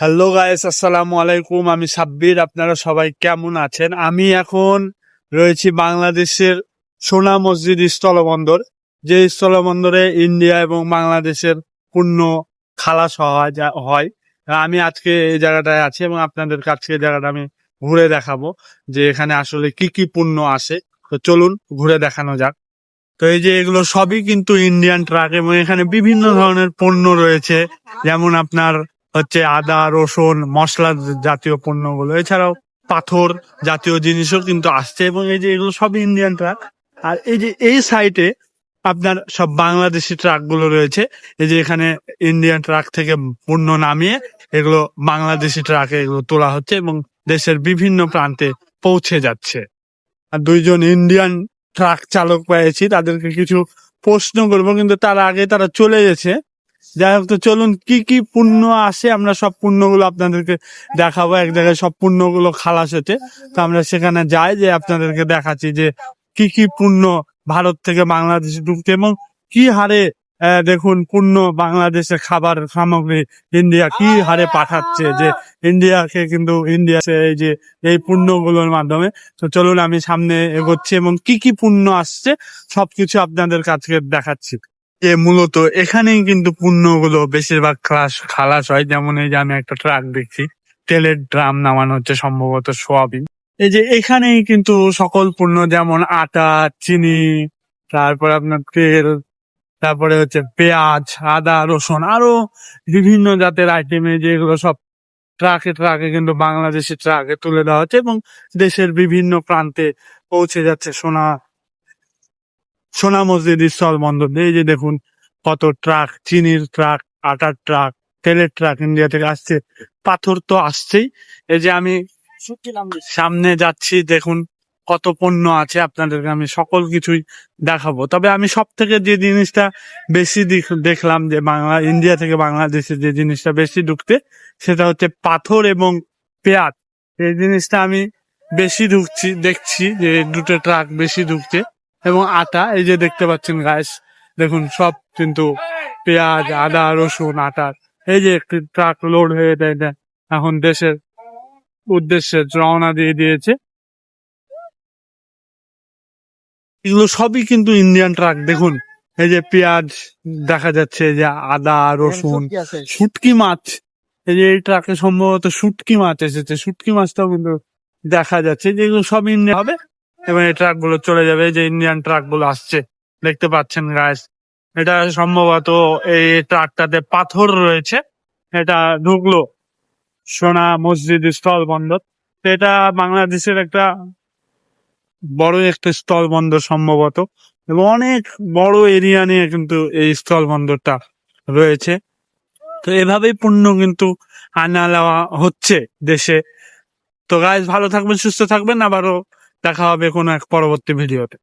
Hello guys আসসালামু আলাইকুম আমি সাব্বির, আপনারা সবাই কেমন আছেন? আমি এখন রয়েছি বাংলাদেশের সোনা মসজিদ স্থলবন্দর, যে স্থলবন্দরে ইন্ডিয়া এবং বাংলাদেশের পূর্ণ খালাস হয়। আমি আজকে এই জায়গাটায় আছি এবং আপনাদের কাছে জায়গাটা আমি ঘুরে দেখাবো যে এখানে আসলে কি কি পণ্য আসে। তো চলুন ঘুরে দেখানো যাক। তো এই যে এগুলো সবই কিন্তু ইন্ডিয়ান ট্রাক এবং এখানে বিভিন্ন ধরনের পণ্য রয়েছে। যেমন আপনার হচ্ছে আদা, রসুন, মশলা জাতীয় পণ্যগুলো। এছাড়াও পাথর জাতীয় জিনিসও কিন্তু আসছে এবং এই যে এগুলো সব ইন্ডিয়ান ট্রাক আর এই যে এই সাইটে আপনার সব বাংলাদেশি ট্রাকগুলো রয়েছে, এই যে এখানে ইন্ডিয়ান ট্রাক থেকে পণ্য নামিয়ে এগুলো বাংলাদেশি ট্রাকে এগুলো তোলা হচ্ছে এবং দেশের বিভিন্ন প্রান্তে পৌঁছে যাচ্ছে। আর দুইজন ইন্ডিয়ান ট্রাক চালক পেয়েছি তাদেরকে কিছু প্রশ্ন করব, কিন্তু তার আগে তারা চলে গেছে। যাই হোক, তো চলুন, কি কি পণ্য আসে আমরা সব পণ্যগুলো আপনাদেরকে দেখাবো। এক জায়গায় সব পণ্যগুলো খালাস হচ্ছে। তো আমরা সেখানে যাই, যে আপনাদেরকে দেখাচ্ছি যে কি কি পণ্য ভারত থেকে বাংলাদেশে ঢুকছে এবং কি হারে দেখুন পণ্য বাংলাদেশে খাবার সামগ্রী ইন্ডিয়া কি হারে পাঠাচ্ছে যে ইন্ডিয়াকে কিন্তু ইন্ডিয়া এই যে, এই পণ্যগুলোর মাধ্যমে। তো চলুন, আমি সামনে এগোচ্ছি এবং কি কি পণ্য আসছে সবকিছু আপনাদের কাছে দেখাচ্ছি। যে মূলত এখানেই কিন্তু পণ্যগুলো বেশিরভাগ খালাস খালাস হয়। যেমন এই যে আমি একটা ট্রাক দেখছি, তেলের ড্রাম নামানো হচ্ছে সম্ভবত সোয়াবিন। এই যে এখানেই কিন্তু সকল পণ্য যেমন আটা, চিনি, তারপর আপনার তেল, তারপরে হচ্ছে পেঁয়াজ, আদা, রসুন, আরও বিভিন্ন জাতের আইটেমে যেগুলো সব ট্রাকে ট্রাকে কিন্তু বাংলাদেশি ট্রাকে তুলে দেওয়া হচ্ছে এবং দেশের বিভিন্ন প্রান্তে পৌঁছে যাচ্ছে সোনা সোনা মসজিদ, স্থল বন্দর, এই যে দেখুন কত ট্রাক, চিনির ট্রাক, আটার ট্রাক, তেলের ট্রাক ইন্ডিয়া থেকে আসছে, পাথর তো আসছেই। এই যে আমি সামনে যাচ্ছি, দেখুন কত পণ্য আছে, আপনাদেরকে আমি সকল কিছুই দেখাবো। তবে আমি সব থেকে যে জিনিসটা বেশি দেখ- দেখলাম যে বাংলা, ইন্ডিয়া থেকে বাংলাদেশে যে জিনিসটা বেশি ঢুকতে সেটা হচ্ছে পাথর এবং পেঁয়াজ এই জিনিসটা আমি বেশি ঢুকছি, দেখছি যে দুটো ট্রাক বেশি ঢুকছে। এবং আটা এই যে দেখতে পাচ্ছেন গাছ দেখুন সব কিন্তু পেঁয়াজ আদা রসুন আটার। এই যে একটি ট্রাক লোড হয়ে দেয় এখন দেশের উদ্দেশ্যে রওনা দিয়ে দিয়েছে। এগুলো সবই কিন্তু ইন্ডিয়ান ট্রাক দেখুন। এই যে পেঁয়াজ দেখা যাচ্ছে যে আদা রসুন শুটকি মাছ। এই যে এই ট্রাকে সম্ভবত শুটকি মাছ এসেছে। শুটকি মাছটাও কিন্তু দেখা যাচ্ছে যেগুলো সব ইন্ডিয়া হবে। এবং এই ট্রাকগুলো চলে যাবে যে ইন্ডিয়ান ট্রাকগুলো আসছে। দেখতে পাচ্ছেন গাছ এটা সম্ভবত এই ট্রাকটাতে পাথর রয়েছে। এটা ঢুকলো সোনা মসজিদ স্থল বন্দর এটা বাংলাদেশের একটা বড় একটা স্থল বন্দর সম্ভবত। এবং অনেক বড় এরিয়া নিয়ে কিন্তু এই স্থল বন্দরটা রয়েছে। তো এভাবেই পণ্য কিন্তু আনা হচ্ছে দেশে। তো গাইজ ভালো থাকবেন, সুস্থ থাকবেন। আবারও দেখা হবে কোনো এক পরবর্তী ভিডিওতে।